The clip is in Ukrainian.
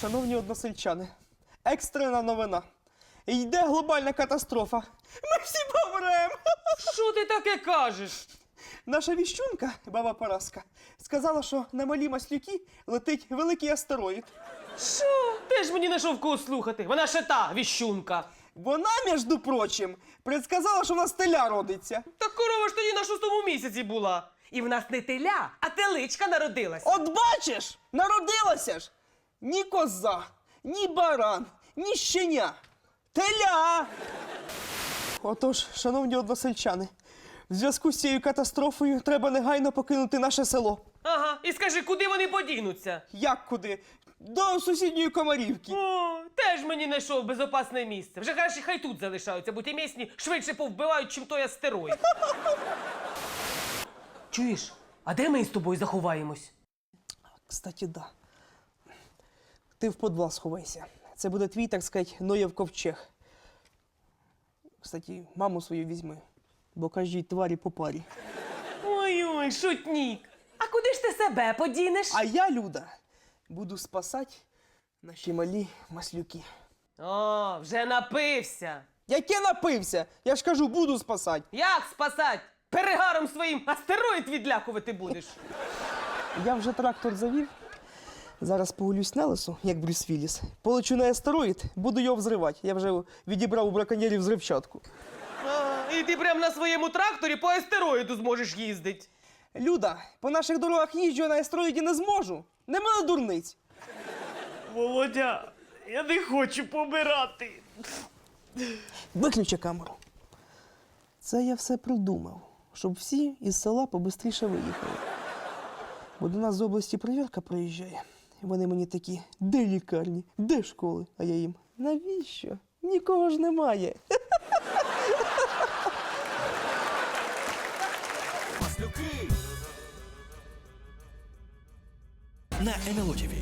Шановні односельчани, екстрена новина. Йде глобальна катастрофа. Ми всі помремо. Що ти таке кажеш? Наша віщунка, баба Параска, сказала, що на малі маслюки летить великий астероїд. Що? Теж мені знайшов кого слухати. Вона ще та віщунка. Вона, між прочим, предсказала, що в нас теля родиться. Та корова ж тоді на шостому місяці була. І в нас не теля, а теличка народилась. От бачиш, народилася ж ні коза, ні баран, ні щеня. Теля. Отож, шановні односельчани, в зв'язку з цією катастрофою треба негайно покинути наше село. Ага, і скажи, куди вони подінуться? Як куди? До сусідньої комарівки. О, теж мені знайшов безопасне місце. Вже краще хай тут залишаються, бо ті місні швидше повбивають, чим той астероїд. Чуєш, а де ми з тобою заховаємось? Кстати, да. Ти в подвал сховайся. Це буде твій, так сказати, Ноєв ковчег. Кстати, маму свою візьми, бо кажіть тварі по парі. Ой-ой, шутнік. А куди ж ти себе подінеш? А я, Люда, буду спасати наші малі маслюки. О, вже напився. Яке напився? Я ж кажу, буду спасати. Як спасать? Перегаром своїм астероїд відлякувати будеш. Я вже трактор завів. Зараз погулюсь на лесу, як Брюс Вілліс. Полечу на астероїд, буду його взривати. Я вже відібрав у браконьєрів взривчатку. А, і ти прям на своєму тракторі по астероїду зможеш їздити. Люда, по наших дорогах їжджу, а на астероїді не зможу. Не мене дурниць. Володя, я не хочу помирати. Виключи камеру. Це я все придумав, щоб всі із села побистріше виїхали. Бо до нас з області перевірка приїжджає. Вони мені такі, де лікарні, де школи? А я їм, навіщо? Нікого ж немає. на НЛО ТВ.